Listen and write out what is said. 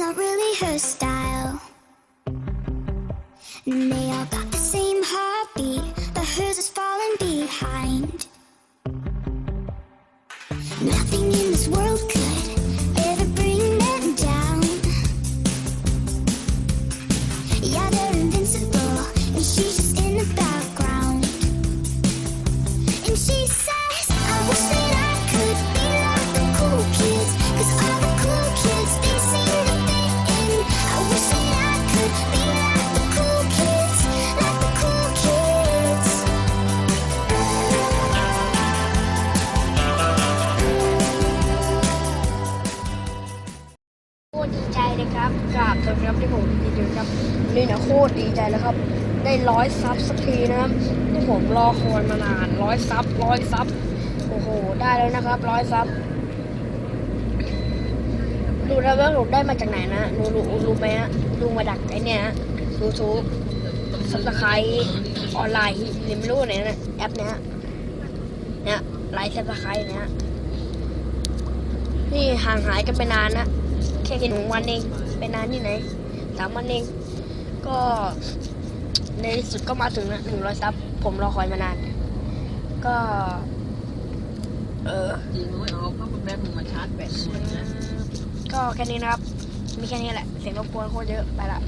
not really her style. And they all got the same heartbeat, but hers is falling behind. Nothing in this world could ever bring them down. Yeah, they're invincible, and she's just in the back. ดีใจเลยครับกราบสวัสดีครับที่ผมดีใจครับนี่นะโคตรดีใจแล้วครับ ได้ร้อยซับสักทีนะครับที่ผมรอคอยมานานร้อยซับร้อยซับโอ้โหได้แล้วนะครับร้อยซับดูแล้วว่าผมได้มาจากไหนนะรู้รู้รู้ไหมฮะดูมาดักไอเนี่ยยูทูบสับสไครออนไลน์หรือไม่รู้ไหนนะแอปเนี้ยเนี่ยไลน์สับสไครเนี้ยนี่ห่างหายกันไปนานนะ แค่กินหนึ่งวันเองไปนานที่ไหนสามวันเอง ก็ในที่สุดก็มาถึงนะหนึ่งร้อยซับผมรอคอยมานาน ก็ เออจริงไม่เอาเพราะมันแบตมันมาชาร์จแบตหมดนะก็แค่นี้นะครับ มีแค่นี้แหละ เสียงรบกวนโคตรเยอะไปละ